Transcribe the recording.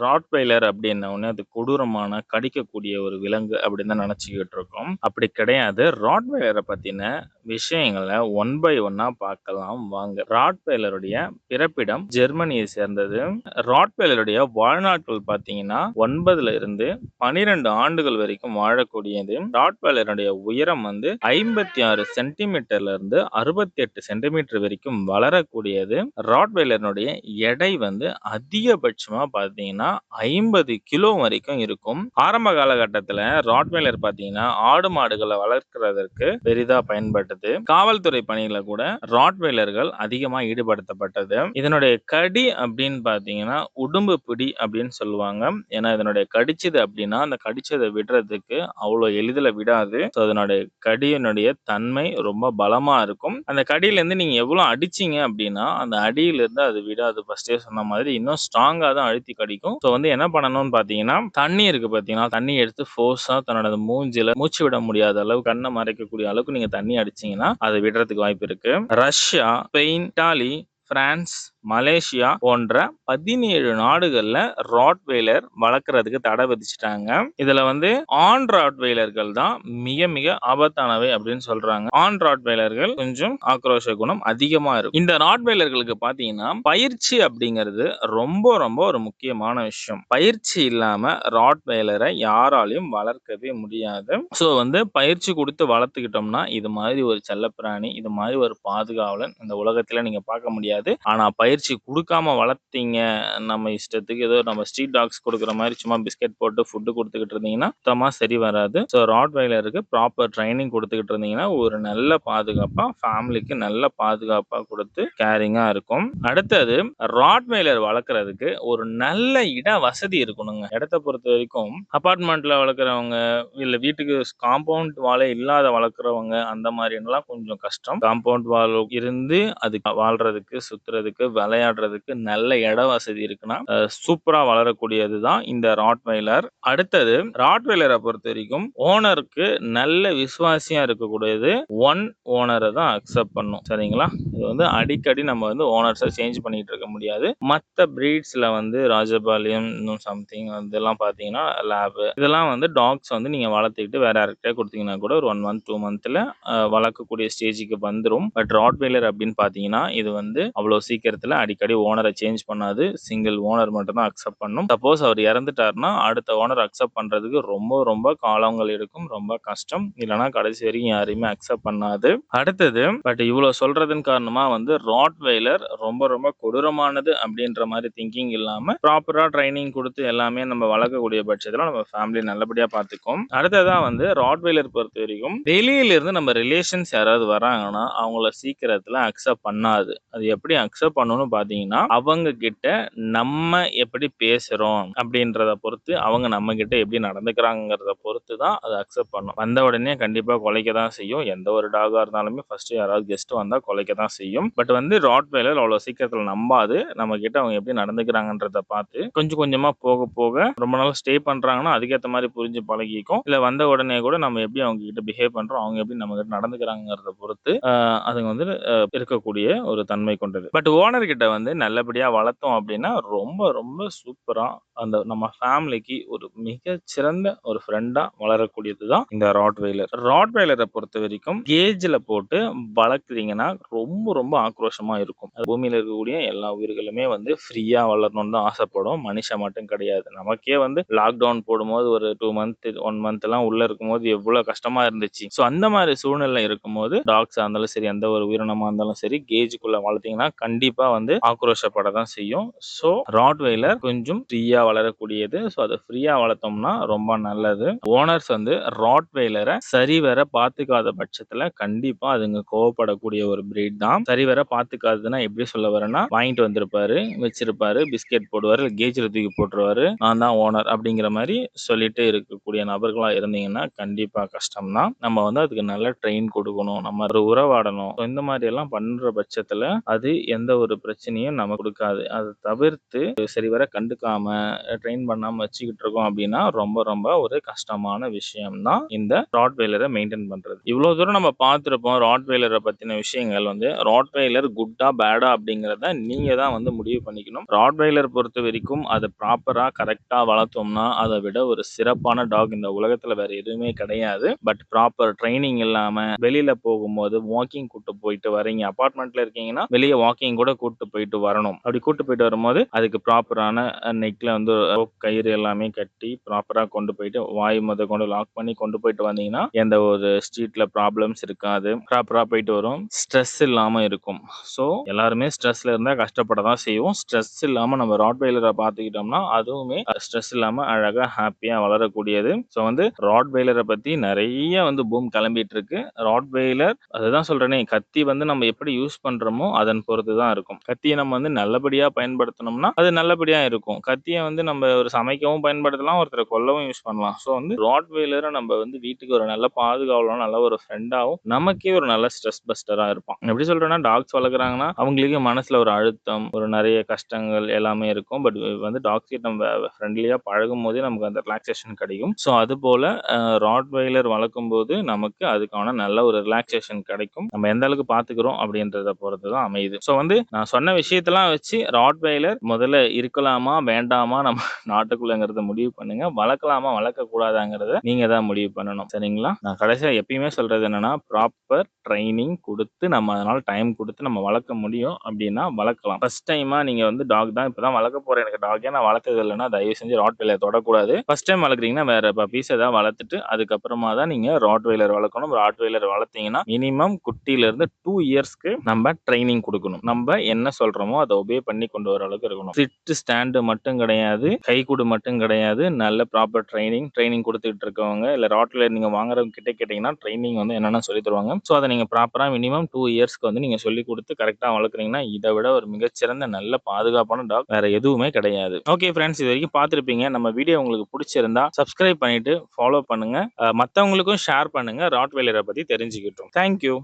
Rottweiler அப்படின்னோடனே அது கொடூரமான கடிக்கக்கூடிய ஒரு விலங்கு அப்படின்னு தான் நினச்சிக்கிட்டு இருக்கோம். அப்படி கிடையாது. ராட்வைலரை பற்றின விஷயங்களை ஒன் பை ஒன்னா பார்க்கலாம். வாங்க. ராட்வைலருடைய பிறப்பிடம் ஜெர்மனியை சேர்ந்தது. ராட்வைலருடைய வாழ்நாட்கள் பார்த்தீங்கன்னா ஒன்பதுல இருந்து பனிரெண்டு ஆண்டுகள் வரைக்கும் வாழக்கூடியது. ராட்வைலருடைய உயரம் வந்து ஐம்பத்தி ஆறு சென்டிமீட்டர்ல இருந்து அறுபத்தி எட்டு சென்டிமீட்டர் வரைக்கும் வளரக்கூடியது. ராட்வைலருடைய எடை வந்து அதிகபட்சமா பார்த்தீங்கன்னா ஐம்பது கிலோ வரைக்கும் இருக்கும். ஆரம்ப காலகட்டத்தில் ராட்வேலர் பார்த்தீங்கன்னா ஆடு மாடுகளை வளர்க்கிறதற்கு பெரிதாக பயன்பட்டது. காவல்துறை பணியில் கூட ராட்வேலர்கள் அதிகமாக ஈடுபடுத்தப்பட்டது. இதனுடைய கடி அப்படின்னு பார்த்தீங்கன்னா உடும்பு பிடி அப்படின்னு சொல்லுவாங்க. ஏன்னா இதனுடைய கடிச்சது அப்படின்னா அந்த கடிச்சதை விடுறதுக்கு அவ்வளோ எளிதில் விடாது. ஸோ அதனுடைய கடியினுடைய தன்மை ரொம்ப பலமாக இருக்கும். அந்த கடியிலேருந்து நீங்கள் எவ்வளோ அடிச்சிங்க அடிச்சீங்க அப்படின்னா அந்த அடியிலேருந்து அது விடாது. ஃபஸ்ட்டே சொன்ன மாதிரி இன்னும் ஸ்ட்ராங்காக தான் அழுத்தி கடிக்கும். ஸோ வந்து என்ன பண்ணணும்னு பார்த்தீங்கன்னா தண்ணி இருக்கு பார்த்தீங்கன்னா தண்ணி எடுத்து ஃபோர்ஸாக தன்னோட மூஞ்சில மூச்சு விட முடியாத அளவு கண்ணை மறைக்கக்கூடிய அளவுக்கு நீங்க தண்ணி அடிச்சீங்கன்னா அதை விடுறதுக்கு வாய்ப்பு இருக்கு. Russia Spain Italy France Malaysia போன்ற பதினேழு நாடுகள்ல ராட்வெய்லர் வளர்க்கறதுக்கு தடை விதிச்சிட்டாங்க. இதுல வந்து ஆண் ராட்வெய்லர்கள் தான் மிக மிக ஆபத்தானவை அப்படின்னு சொல்றாங்க. ஆண் ராட்வெய்லர்கள் கொஞ்சம் ஆக்ரோஷ குணம் அதிகமா இருக்கும். இந்த ராட்வெய்லர்களுக்கு பாத்தீங்கன்னா பயிற்சி அப்படிங்கிறது ரொம்ப ரொம்ப ஒரு முக்கியமான விஷயம். பயிற்சி இல்லாம ராட்வெய்லரை யாராலையும் வளர்க்கவே முடியாது. ஸோ வந்து பயிற்சி கொடுத்து வளர்த்துக்கிட்டோம்னா இது மாதிரி ஒரு செல்லப்பிராணி இது மாதிரி ஒரு பாதுகாவலன் இந்த உலகத்துல நீங்க பார்க்க முடியாது. ஆனா பயிற்சி கொடுக்காம வளர்த்தீங்க. நம்ம இஷ்டத்துக்கு ஏதோ நம்ம ஸ்ட்ரீட் டாக்ஸ் கொடுக்குற மாதிரி சும்மா பிஸ்கெட் போட்டு ஃபுட்டு கொடுத்துக்கிட்டு இருந்தீங்கன்னா சுத்தமாக சரி வராது. ஸோ ராட்வைலருக்கு ப்ராப்பர் ட்ரைனிங் கொடுத்துக்கிட்டு இருந்தீங்கன்னா ஒரு நல்ல பாதுகாப்பாக ஃபேமிலிக்கு நல்ல பாதுகாப்பாக கொடுத்து கேரிங்காக இருக்கும். அடுத்தது ராட்வைலர் வளர்க்குறதுக்கு ஒரு நல்ல இட வசதி இருக்கணுங்க. இடத்த பொறுத்த வரைக்கும் அப்பார்ட்மெண்ட்டில் வளர்க்குறவங்க இல்லை வீட்டுக்கு காம்பவுண்ட் வாலே இல்லாத வளர்க்குறவங்க அந்த மாதிரிலாம் கொஞ்சம் கஷ்டம். காம்பவுண்ட் வால் இருந்து அது வாழ்றதுக்கு சுத்துறதுக்கு விளையாடுறதுக்கு நல்ல இட வசதி இருக்குன்னா சூப்பரா வளரக்கூடியது தான் இந்த ராட்வைலர். அடுத்தது ராட்வைலரை பொறுத்த வரைக்கும் ஓனருக்கு நல்ல விசுவாசியா இருக்கக்கூடியது ஒன் ஓனரை தான் அக்செப்ட் பண்ணும். சரிங்களா? இது வந்து அடிக்கடி நம்ம வந்து ஓனர்ஸை சேஞ்ச் பண்ணிட்டு இருக்க முடியாது. மற்ற பிரீட்ஸ்ல வந்து ராஜபாளையம் இன்னும் சம்திங் இதெல்லாம் பார்த்தீங்கன்னா லேபு இதெல்லாம் வந்து டாக்ஸ் வந்து நீங்க வளர்த்துக்கிட்டு வேற யார்கிட்டயே கொடுத்தீங்கன்னா கூட ஒரு ஒன் மந்த் டூ மந்த்ல வளர்க்கக்கூடிய ஸ்டேஜுக்கு வந்துடும் பட் ராட்வைலர் அப்படின்னு பார்த்தீங்கன்னா இது வந்து அவ்வளோ சீக்கிரத்தில் அடிக்கடி ஓனரை சேஞ்ச் பண்ணாது. சிங்கிள் ஓனர் மட்டும்தான் அக்செப்ட் பண்ணும். சப்போஸ் அவர் இறந்துட்டாருன்னா அடுத்த ஓனர் அக்செப்ட் பண்ணுறதுக்கு ரொம்ப ரொம்ப காலங்கள் எடுக்கும். ரொம்ப கஷ்டம். இல்லைன்னா கடைசி வரைக்கும் யாரையுமே அக்செப்ட் பண்ணாது. அடுத்தது பட் இவ்வளோ சொல்கிறதன் காரணமாக வந்து ராட்வெய்லர் ரொம்ப ரொம்ப கொடூரமானது அப்படின்ற மாதிரி திங்கிங் இல்லாமல் ப்ராப்பராக ட்ரைனிங் கொடுத்து எல்லாமே நம்ம வளர்க்கக்கூடிய பட்சத்தில் நம்ம ஃபேமிலி நல்லபடியாக பார்த்துக்கும். அடுத்ததான் வந்து ராட்வெய்லர் பொறுத்த வரைக்கும் வெளியில இருந்து நம்ம ரிலேஷன்ஸ் யாராவது வராங்கன்னா அவங்கள சீக்கிரத்தில் அக்செப்ட் பண்ணாது. அது எப்படி அக்செப்ட் பண்ணணும்னு பாத்தீங்கன்னா அவங்க கிட்ட நம்ம எப்படி பேசுறோம் அப்படின்றத பொறுத்து அவங்க நம்ம கிட்ட எப்படி நடந்துக்கிறாங்கிறத பொறுத்து தான் அதை அக்செப்ட் பண்ணும். வந்த உடனே கண்டிப்பா குலைக்க தான் செய்யும். எந்த ஒரு டாகா இருந்தாலுமே ஃபர்ஸ்ட் யாராவது கெஸ்ட் வந்தா குலைக்க தான் செய்யும். பட் வந்து ராட்வேலர் அவ்வளவு சீக்கிரத்துல நம்பாது. நம்ம கிட்ட அவங்க எப்படி நடந்துக்கிறாங்கன்றத பார்த்து கொஞ்சம் கொஞ்சமா போக போக ரொம்ப நாள் ஸ்டே பண்றாங்கன்னா அதுக்கேற்ற மாதிரி புரிஞ்சு பழகிக்கும். இல்ல வந்த உடனே கூட நம்ம எப்படி அவங்க கிட்ட பிஹேவ் பண்றோம் அவங்க எப்படி நம்ம கிட்ட நடந்துக்கிறாங்கிறத பொறுத்து அதுங்க வந்து இருக்கக்கூடிய ஒரு தன்மை கொண்டது. பட் ஓனர் கிட்ட வந்து நல்லபடியாக வளர்த்தோம் அப்படின்னா ரொம்ப ரொம்ப சூப்பராக அந்த நம்ம ஃபேமிலிக்கு ஒரு மிக சிறந்த ஒரு ஃப்ரெண்டாக வளரக்கூடியது தான் இந்த ராட்வைலர் ராட்வைலரை பொறுத்த வரைக்கும் கேஜில் போட்டு வளர்க்குறீங்கன்னா ரொம்ப ரொம்ப ஆக்ரோஷமாக இருக்கும். பூமியில் இருக்கக்கூடிய எல்லா உயிர்களுமே வந்து ஃப்ரீயாக வளரணும்னு தான் ஆசைப்படும். மனுஷன் மட்டும் கிடையாது. நமக்கே வந்து லாக்டவுன் போடும்போது ஒரு டூ மந்த் ஒன் மந்த் எல்லாம் உள்ள இருக்கும்போது எவ்வளோ கஷ்டமாக இருந்துச்சு. ஸோ அந்த மாதிரி சூழ்நிலை இருக்கும்போது டாக்ஸாக இருந்தாலும் சரி எந்த ஒரு உயிரினமாக இருந்தாலும் சரி கேஜுக்குள்ளே வளர்த்தீங்கன்னா கண்டிப்பாக வந்து ஆக்ரோஷப்பட தான் செய்யும். ஸோ ராட்வைலர் கொஞ்சம் ஃப்ரீயா வளரக்கூடியது. ஸோ அதை ஃப்ரீயா வளர்த்தோம்னா ரொம்ப நல்லது. ஓனர்ஸ் வந்து ராட்வைலரை சரிவர பார்த்துக்காத பட்சத்துல கண்டிப்பா அதுங்க கோவப்படக்கூடிய ஒரு பிரீட் தான். சரிவர பார்த்துக்காததுன்னா எப்படி சொல்ல வரேன்னா வாங்கிட்டு வந்திருப்பாரு வச்சிருப்பாரு பிஸ்கெட் போடுவாரு கேஜ்ல தூக்கி போட்டுருவாரு. நான் தான் ஓனர் அப்படிங்கிற மாதிரி சொல்லிட்டு இருக்கக்கூடிய நபர்களா இருந்தீங்கன்னா கண்டிப்பா கஷ்டம் தான் நம்ம வந்து அதுக்கு நல்ல ட்ரெயின் கொடுக்கணும் நம்ம ஒரு உறவாடணும். இந்த மாதிரி எல்லாம் பண்ற பட்சத்துல அது எந்த ஒரு பிரச்சனையும் நம்ம கொடுக்காது அதை தவிர்த்து சரிவர கண்டுக்காம, ட்ரெயின் பண்ணாம வச்சுக்கிட்டு இருக்கோம் அப்படின்னா ரொம்ப ரொம்ப ஒரு கஷ்டமான விஷயம் தான் இந்த ராட்வெய்லர மெயின்டைன் பண்றது. இவ்வளோ தூரம் நம்ம பார்த்துருப்போம் ராட்வெய்லர பத்தின விஷயங்கள் வந்து ராட்வெய்லர் குட்டா, பேடா அப்படிங்கிறத நீங்க தான் வந்து முடிவு பண்ணிக்கணும். ராட்வெய்லர் பொறுத்தவரைக்கும் அதை ப்ராப்பரா, கரெக்டாக வளர்த்தோம்னா, அதை விட ஒரு சிறப்பான டாக் இந்த உலகத்துல வேற எதுவுமே கிடையாது. பட் ப்ராப்பர் ட்ரைனிங் இல்லாம, வெளியில் போகும்போது வாக்கிங் கூட்டு போயிட்டு வரீங்க. அபார்ட்மெண்ட்ல இருக்கீங்கன்னா, வெளியே வாக்கிங் கூட கூட்டு போயிட்டு வரணும். அப்படி கூட்டு போயிட்டு வரும்போது, அதுக்கு ப்ராப்பரான நெக்கில் நெக்ல வந்து கயிறு எல்லாமே கட்டி, ப்ராப்பரா கொண்டு போயிட்டு, வாய் முத கொண்டு லாக் பண்ணி கொண்டு போயிட்டு வந்தீங்கன்னா, எந்த ஒரு ஸ்ட்ரீட்ல ப்ராப்ளம்ஸ் இருக்காது. ப்ராப்பரா போயிட்டு வரும். ஸ்ட்ரெஸ் இல்லாம இருக்கும். ஸோ, எல்லாருமே ஸ்ட்ரெஸ்ல இருந்தா கஷ்டப்பட தான் செய்வோம். ஸ்ட்ரெஸ் இல்லாம நம்ம ராட்வெய்லர பார்த்துக்கிட்டோம்னா, அதுவுமே ஸ்ட்ரெஸ் இல்லாம அழகா, ஹாப்பியாக வளரக்கூடியது. ஸோ வந்து ராட்வெய்லர பத்தி நிறைய வந்து பூம் கிளம்பிட்டு இருக்கு. ராட்வெய்லர் அதுதான் சொல்றேனே, கத்தி வந்து நம்ம எப்படி யூஸ் பண்றோமோ, அதன் பொறுத்து தான் இருக்கும். கத்தியை நம்ம வந்து நல்லபடியா பயன்படுத்தினோம்னா அது நல்லபடியா இருக்கும். கத்தியை வந்து நம்ம ஒரு சமைக்கவும் பயன்படுத்தலாம், ஒருத்தரை கொல்லவும் யூஸ் பண்ணலாம். ஸோ வந்து ராட்வெயிலரை நம்ம வந்து வீட்டுக்கு ஒரு நல்ல பாதுகாவலரும், நல்ல ஒரு ஃப்ரெண்டாகவும் நமக்கே ஒரு நல்ல ஸ்ட்ரெஸ் பஸ்டரா இருப்பான். எப்படி சொல்றேன்னா, டாக்ஸ் வளர்க்குறாங்கன்னா, அவங்களுக்கு மனசுல ஒரு அழுத்தம், ஒரு நிறைய கஷ்டங்கள் எல்லாமே இருக்கும். பட் வந்து டாக்ஸ் கிட்ட நம்ம ஃப்ரெண்ட்லியா பழகும்போதே நமக்கு அந்த ரிலாக்ஸேஷன் கிடைக்கும் ஸோ அது போல் ராட்வெயிலர் வளர்க்கும் வளர்க்கும்போது, நமக்கு அதுக்கான நல்ல ஒரு ரிலாக்ஸேஷன் கிடைக்கும் நம்ம எந்த அளவுக்கு பார்த்துக்கிறோம் அப்படின்றத பொறுத்து தான் அமையுது. ஸோ வந்து நான் சொன்ன விஷயத்தெல்லாம் வச்சு ராட்வெய்லர் முதல்ல இருக்கலாமா? வேண்டாமா? நம்ம நாட்டுக்குள்ளங்கிறத முடிவு பண்ணுங்க. வளர்க்கலாமா? வளர்க்கக்கூடாதாங்கிறத நீங்க தான் முடிவு பண்ணணும். சரிங்களா? நான் கடைசியா எப்பயுமே சொல்றது என்னன்னா, ப்ராப்பர் ட்ரைனிங் கொடுத்து நம்ம அதனால டைம் கொடுத்து நம்ம வளர்க்க முடியும் அப்படின்னா வளர்க்கலாம். ஃபர்ஸ்ட் டைமா நீங்க வந்து டாக் தான் இப்பதான் வளர்க்க போறேன். எனக்கு டாக்கே நான் வளர்த்தது இல்லைன்னா தயவு செஞ்சு ராட்வெய்லர் தொடக்கூடாது. ஃபர்ஸ்ட் டைம் வளர்க்குறீங்கன்னா, வேற பீஸ் ஏதாவது வளர்த்துட்டு, அதுக்கப்புறமா தான் நீங்க ராட்வெய்லர் வளர்க்கணும். ராட்வெய்லர் வளர்த்தீங்கன்னா, மினிமம் குட்டியில இருந்து டூ இயர்ஸ்க்கு நம்ம ட்ரைனிங் கொடுக்கணும் நம்ம என்ன என்ன சொல்றோமோ, அதை ஒபே பண்ணி கொண்டு வர அளவுக்கு இருக்கணும். சிட், ஸ்டாண்டு மட்டும் கிடையாது. கைக்கூடு மட்டும் கிடையாது. நல்ல ப்ராப்பர் ட்ரைனிங் ட்ரைனிங் கொடுத்துட்டு இருக்கவங்க, இல்ல ராட்வெய்லர் நீங்க வாங்குறவங்க கிட்ட கேட்டீங்கன்னா, ட்ரைனிங் வந்து என்னென்ன சொல்லி தருவாங்க. ஸோ அதை நீங்க ப்ராப்பரா மினிமம் டூ இயர்ஸ்க்கு வந்து நீங்க சொல்லி கொடுத்து கரெக்டாக வளர்க்குறீங்கன்னா, இதை விட ஒரு மிகச்சிறந்த நல்ல பாதுகாப்பான டாக் வேற எதுவுமே கிடையாது. ஓகே ஃப்ரெண்ட்ஸ் இது வரைக்கும் பார்த்துருப்பீங்க நம்ம வீடியோ உங்களுக்கு பிடிச்சிருந்தா சப்ஸ்கிரைப் பண்ணிட்டு ஃபாலோ பண்ணுங்க. மற்றவங்களுக்கும் ஷேர் பண்ணுங்க. ராட்வெய்லர பத்தி தெரிஞ்சுக்கிட்டோம் தேங்க் யூ.